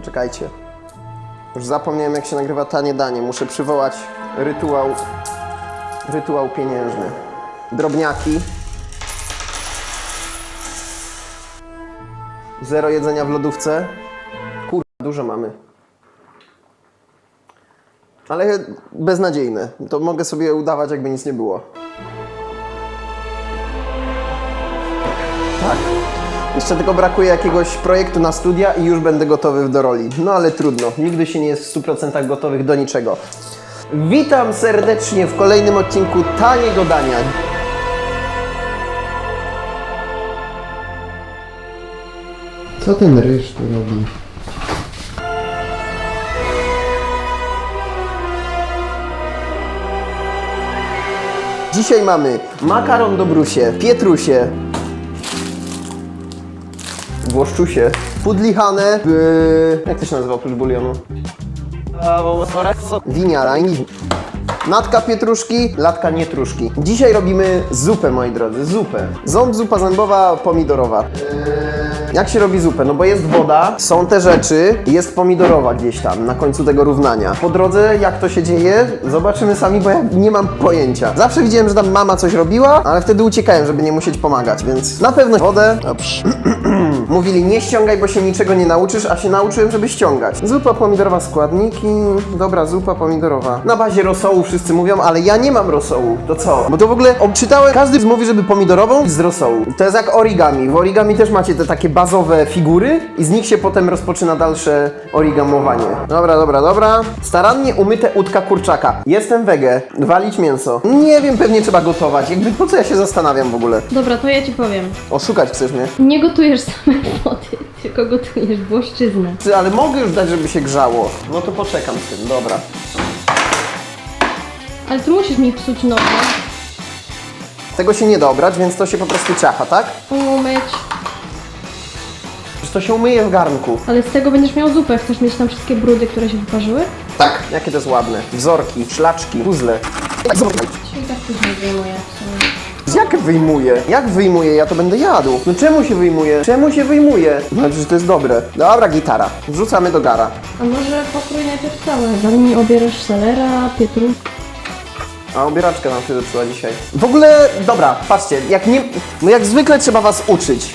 Poczekajcie. Już zapomniałem jak się nagrywa tanie danie. Muszę przywołać rytuał, rytuał pieniężny. Drobniaki. Zero jedzenia w lodówce. Kurwa, dużo mamy. Ale beznadziejne. To mogę sobie udawać, jakby nic nie było. Tak. Jeszcze tylko brakuje jakiegoś projektu na studia i już będę gotowy do roli. No ale trudno. Nigdy się nie jest w 100% gotowych do niczego. Witam serdecznie w kolejnym odcinku Taniego Dania. Co ten ryż tu robi? Dzisiaj mamy makaron do brusie, pietrusie, włoszczusie, pudlichane, w... jak to się nazywa oprócz bulionu? Winiara Natka pietruszki, latka nietruszki. Dzisiaj robimy zupę, moi drodzy, zupę. Ząb, zupa zębowa, pomidorowa. Jak się robi zupę? No bo jest woda, są te rzeczy, jest pomidorowa gdzieś tam na końcu tego równania. Po drodze, jak to się dzieje, zobaczymy sami, bo ja nie mam pojęcia. Zawsze widziałem, że tam mama coś robiła, ale wtedy uciekałem, żeby nie musieć pomagać, więc na pewno wodę. Mówili, nie ściągaj, bo się niczego nie nauczysz, a się nauczyłem, żeby ściągać. Zupa pomidorowa, składniki. Dobra, zupa pomidorowa. Na bazie rosołu wszyscy mówią, ale ja nie mam rosołu. To co? Bo to w ogóle obczytałem, każdy mówi, żeby pomidorową z rosołu. To jest jak origami. W origami też macie te takie bazowe figury i z nich się potem rozpoczyna dalsze origamowanie. Dobra, dobra, dobra. Starannie umyte udka kurczaka. Jestem wege. Walić mięso. Nie wiem, pewnie trzeba gotować. Jakby po co ja się zastanawiam w ogóle? Dobra, to ja ci powiem. Oszukać chcesz mnie? Nie gotujesz same wody, tylko gotujesz włoszczyznę. Ty, ale mogę już dać, żeby się grzało. No to poczekam z tym, dobra. Ale ty musisz mi psuć nowe, Tego się nie da obrać, więc to się po prostu ciacha, tak? umyć. To się umyje w garnku. Ale z tego będziesz miał zupę. Chcesz mieć tam wszystkie brudy, które się wyparzyły? Tak. Jakie to jest ładne. Wzorki, szlaczki, puzzle. Czyli tak później wyjmuję w sumie. Jak wyjmuję? Jak wyjmuję? Ja to będę jadł. No czemu się wyjmuje? Czemu się wyjmuje? Znaczy, że to jest dobre. Dobra, gitara. Wrzucamy do gara. A może pokrój najpierw całe. Zanim obierasz selera, pietruszkę. A obieraczkę nam się zepsuła dzisiaj. W ogóle, dobra, patrzcie, jak nie... No jak zwykle trzeba was uczyć.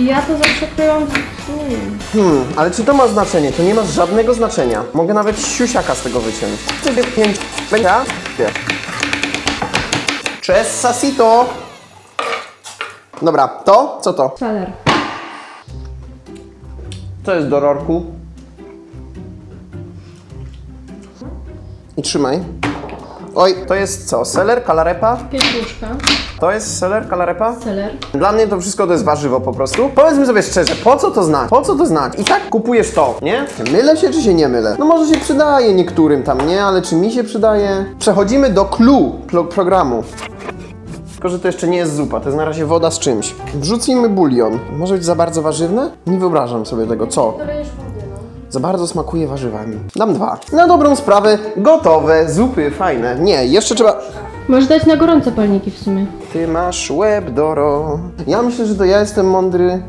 I ja to zawsze kryłam z... Hmm. Hmm, ale czy to ma znaczenie? To nie ma żadnego znaczenia. Mogę nawet siusiaka z tego wyciąć. Sobie pięć... Będzie? Cześć, Sasito! Dobra, to? Co to? Seler. To jest do rorku. I trzymaj. Oj, to jest co? Seler, kalarepa? Pietruszka. To jest seler, kalarepa? Seler. Dla mnie to wszystko to jest warzywo po prostu. Powiedzmy sobie szczerze, po co to znać? Po co to znać? I tak kupujesz to, nie? Mylę się czy się nie mylę? No może się przydaje niektórym tam, nie? Ale czy mi się przydaje? Przechodzimy do clue pro programu. Tylko, że to jeszcze nie jest zupa, to jest na razie woda z czymś. Wrzucimy bulion. Może być za bardzo warzywne? Nie wyobrażam sobie tego. Co? No. Za bardzo smakuje warzywami. Dam dwa. Na dobrą sprawę, gotowe, zupy, fajne. Nie, jeszcze trzeba... Możesz dać na gorące palniki w sumie. Ty masz łeb, Doro. Ja myślę, że to ja jestem mądry,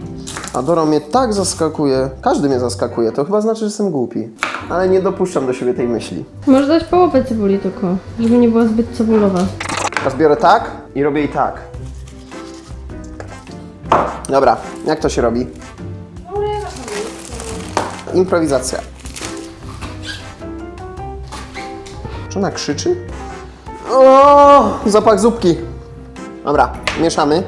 a Doro mnie tak zaskakuje. Każdy mnie zaskakuje, to chyba znaczy, że jestem głupi. Ale nie dopuszczam do siebie tej myśli. Możesz dać połowę cebuli tylko, żeby nie była zbyt cebulowa. Teraz biorę tak i robię i tak. Dobra, jak to się robi? Improwizacja. Czy ona krzyczy? O, zapach zupki. Dobra, mieszamy.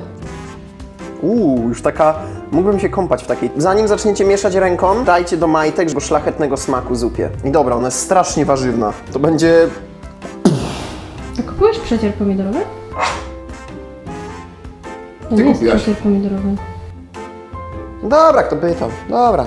Uuu, już taka... Mógłbym się kąpać w takiej... Zanim zaczniecie mieszać ręką, dajcie do majtek, bo szlachetnego smaku zupie. I dobra, ona jest strasznie warzywna. To będzie... A kupujesz przecier pomidorowy? To Ty nie jest kupiłaś. przecier pomidorowy. Dobra, kto pytał? Dobra.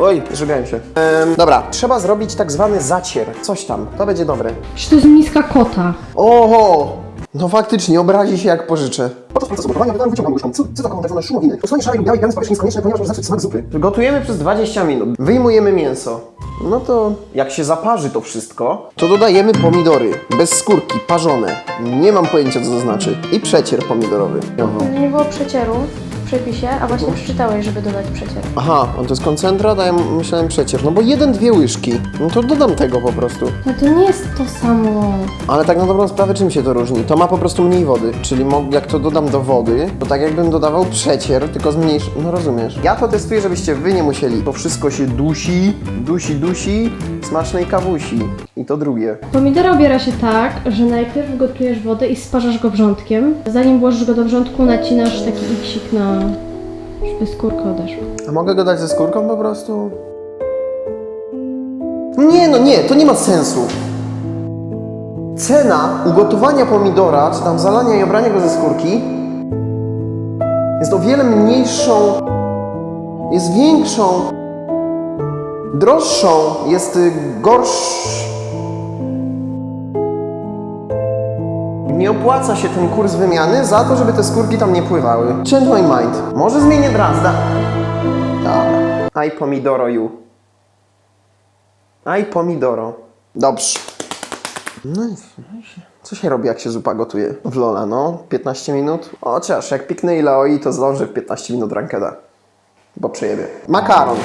Oj, zżywiałem się. Em, dobra, trzeba zrobić tak zwany zacier. Coś tam, to będzie dobre. Czy to jest miska kota? Oho! No faktycznie, obrazi się jak pożyczę. Podczas procesu gotowania wydałem wyciągam łyżką tak zwane szumowiny. Usunięcie szarej lub białej piany z powierzchni jest konieczne, ponieważ może zepsuć smak zupy. Gotujemy przez 20 minut. Wyjmujemy mięso. No to jak się zaparzy to wszystko, to dodajemy pomidory. Bez skórki, parzone. Nie mam pojęcia co to znaczy. I przecier pomidorowy. Nie było przecieru, przepisie, a właśnie przeczytałeś, żeby dodać przecier. Aha, on to jest koncentrat, a ja myślałem przecier. No bo jeden, dwie łyżki. No to dodam tego po prostu. No to nie jest to samo. Ale tak na dobrą sprawę czym się to różni? To ma po prostu mniej wody, czyli mo- jak to dodam do wody, to tak jakbym dodawał przecier, tylko zmniejszy... No rozumiesz. Ja to testuję, żebyście wy nie musieli. To wszystko się dusi, dusi, dusi, smacznej kawusi. I to drugie. Pomidora obiera się tak, że najpierw gotujesz wodę i sparzasz go wrzątkiem. Zanim włożysz go do wrzątku, nacinasz taki iksik na... żeby skórka odeszła. A mogę go dać ze skórką po prostu? Nie, no nie, to nie ma sensu. Cena ugotowania pomidora, czy tam zalania i obrania go ze skórki jest o wiele mniejszą, jest większą, droższą, jest y, Nie opłaca się ten kurs wymiany za to, żeby te skórki tam nie pływały. Change my mind. Może zmienię Drazda. Dobra. Aj pomidoro you. Aj pomidoro. Dobrze. No i co się robi, jak się zupa gotuje? W Lola, no. 15 minut. Chociaż jak piknę oi, to zdążę w 15 minut rankeda. Bo przejebie. Makaron.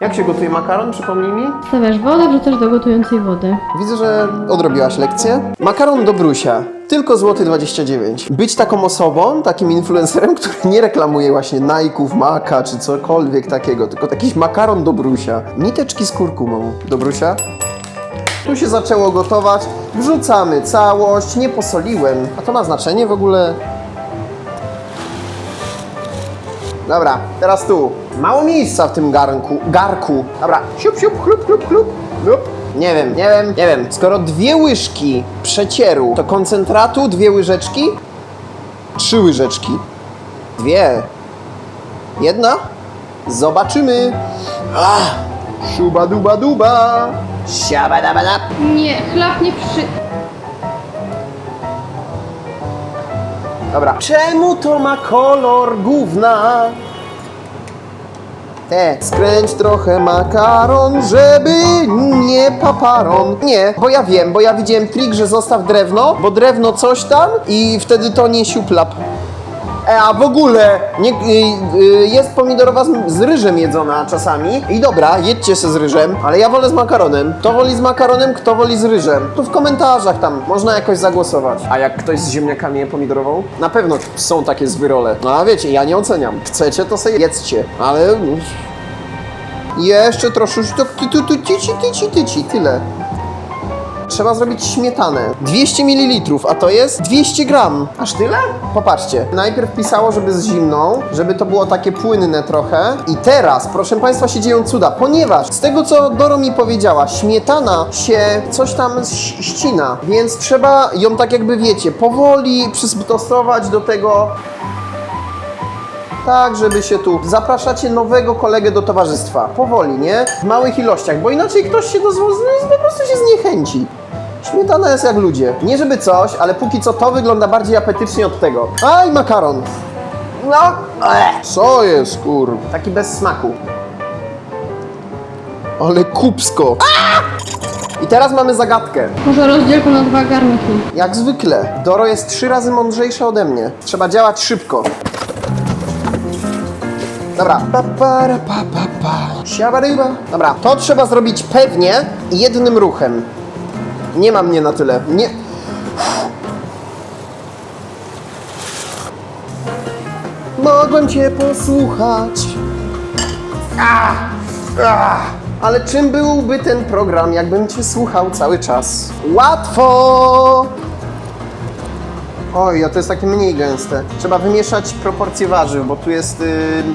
Jak się gotuje makaron, przypomnij mi? Stawiasz wodę, wrzucasz do gotującej wody. Widzę, że odrobiłaś lekcję. Makaron do brusia. Tylko złoty 29. Być taką osobą, takim influencerem, który nie reklamuje właśnie Nike'ów, Maka czy cokolwiek takiego, tylko jakiś makaron do brusia. Niteczki z kurkumą do brusia. Tu się zaczęło gotować. Wrzucamy całość. Nie posoliłem. A to ma znaczenie w ogóle? Dobra, teraz tu. Mało miejsca w tym garnku, garku. Dobra, siup, siup, chlup, chlup, chlup. Nie wiem, nie wiem, nie wiem. Skoro dwie łyżki przecieru to koncentratu, dwie łyżeczki? Trzy łyżeczki. Dwie. Jedna? Zobaczymy. Ah, szuba duba duba. Siaba daba dab. Nie, chlap nie przy... Dobra. Czemu to ma kolor gówna? Te, skręć trochę makaron, żeby nie paparon. Nie, bo ja wiem, bo ja widziałem trik, że zostaw drewno, bo drewno coś tam i wtedy to nie siuplap. E, a w ogóle nie, y, y, jest pomidorowa z, z ryżem jedzona czasami. I dobra, jedźcie se z ryżem, ale ja wolę z makaronem. Kto woli z makaronem, kto woli z ryżem. Tu w komentarzach tam można jakoś zagłosować. A jak ktoś z ziemniakami je pomidorową? Na pewno są takie zwyrole. No a wiecie, ja nie oceniam. Chcecie, to sobie jedzcie. Ale... no, Jeszcze troszeczkę... Ty, ty, ty, tyci, tyci, tyci, tyle. Trzeba zrobić śmietanę. 200 ml, a to jest 200 gram. Aż tyle? Popatrzcie. Najpierw pisało, żeby z zimną, żeby to było takie płynne trochę. I teraz, proszę Państwa, się dzieją cuda, ponieważ z tego, co Doro mi powiedziała, śmietana się coś tam ścina, więc trzeba ją tak jakby, wiecie, powoli przystosować do tego, tak, żeby się tu zapraszacie nowego kolegę do towarzystwa. Powoli, nie? W małych ilościach, bo inaczej ktoś się dozwoli, po prostu się zniechęci. Śmietana jest jak ludzie. Nie żeby coś, ale póki co to wygląda bardziej apetycznie od tego. Aj, makaron. No, ech. Co jest, kur... Taki bez smaku. Ale kupsko. I teraz mamy zagadkę. Może rozdzielką na dwa garnki. Jak zwykle, Doro jest trzy razy mądrzejsza ode mnie. Trzeba działać szybko. Dobra. Pa, para, pa, pa, pa. Siabaryba. Dobra, to trzeba zrobić pewnie jednym ruchem. Nie ma mnie na tyle. Nie. Mogłem cię posłuchać. Ah, ah. Ale czym byłby ten program, jakbym cię słuchał cały czas? Łatwo! Oj, a to jest takie mniej gęste. Trzeba wymieszać proporcje warzyw, bo tu jest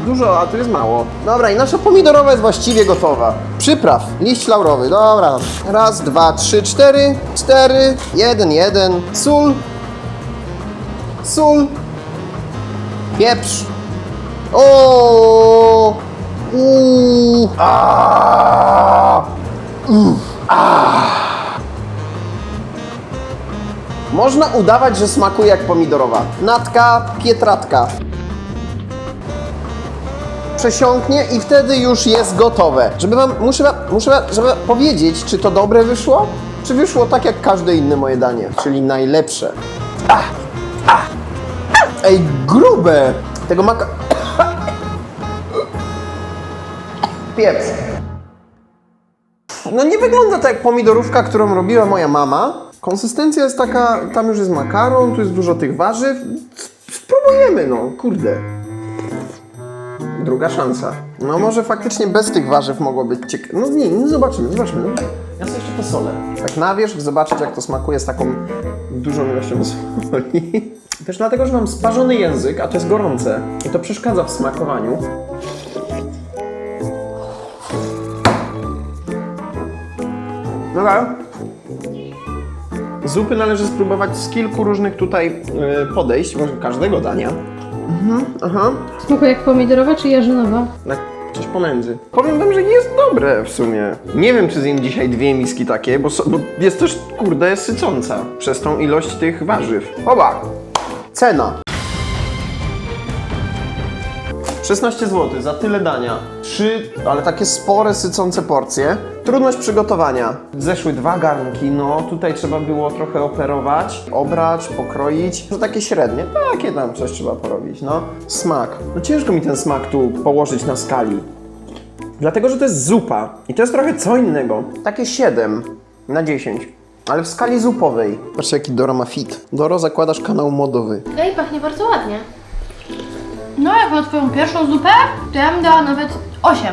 dużo, a tu jest mało. Dobra, i nasza pomidorowa jest właściwie gotowa. Przypraw, liść laurowy, dobra. Raz, dwa, trzy, cztery, cztery, jeden, jeden. Sól. Sól. Pieprz. O! Uuu! A! Uff! Można udawać, że smakuje jak pomidorowa. Natka, pietratka. Przesiąknie i wtedy już jest gotowe. Żeby wam, muszę, wam- muszę wam, żeby powiedzieć, czy to dobre wyszło, czy wyszło tak jak każde inne moje danie, czyli najlepsze. Ej, grube! Tego maka... Pieprz. No nie wygląda tak jak pomidorówka, którą robiła moja mama. Konsystencja jest taka, tam już jest makaron, tu jest dużo tych warzyw. Spróbujemy, no, kurde. Druga szansa. No może faktycznie bez tych warzyw mogło być ciekawe. No nie, zobaczymy, zobaczymy. No. Ja sobie jeszcze posolę. Tak na wierzch zobaczyć jak to smakuje z taką dużą ilością soli. Też dlatego, że mam sparzony język, a to jest gorące. I to przeszkadza w smakowaniu. Dobra. Zupy należy spróbować z kilku różnych tutaj y, podejść, może każdego dania. Mhm, aha. Smakuje jak pomidorowa czy jarzynowa? Tak, coś pomiędzy. Powiem wam, że jest dobre w sumie. Nie wiem, czy zjem dzisiaj dwie miski takie, bo, so, bo jest też, kurde, sycąca przez tą ilość tych warzyw. Oba! Cena. 16 zł za tyle dania. Trzy, ale takie spore, sycące porcje. Trudność przygotowania. Zeszły dwa garnki, no tutaj trzeba było trochę operować, obrać, pokroić. To takie średnie, takie tam coś trzeba porobić, no. Smak. No ciężko mi ten smak tu położyć na skali. Dlatego, że to jest zupa i to jest trochę co innego. Takie 7 na 10. Ale w skali zupowej. Patrzcie, jaki Doro ma fit. Doro, zakładasz kanał modowy. No i pachnie bardzo ładnie. No, jak na twoją pierwszą zupę, to ja bym dała nawet 8.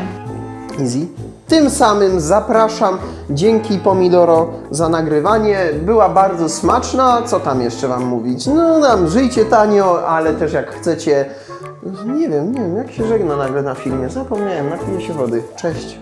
Easy. Tym samym zapraszam. Dzięki Pomidoro za nagrywanie. Była bardzo smaczna. Co tam jeszcze Wam mówić? No tam żyjcie tanio, ale też jak chcecie. Nie wiem, nie wiem, jak się żegna nagle na filmie. Zapomniałem, napiję się wody. Cześć.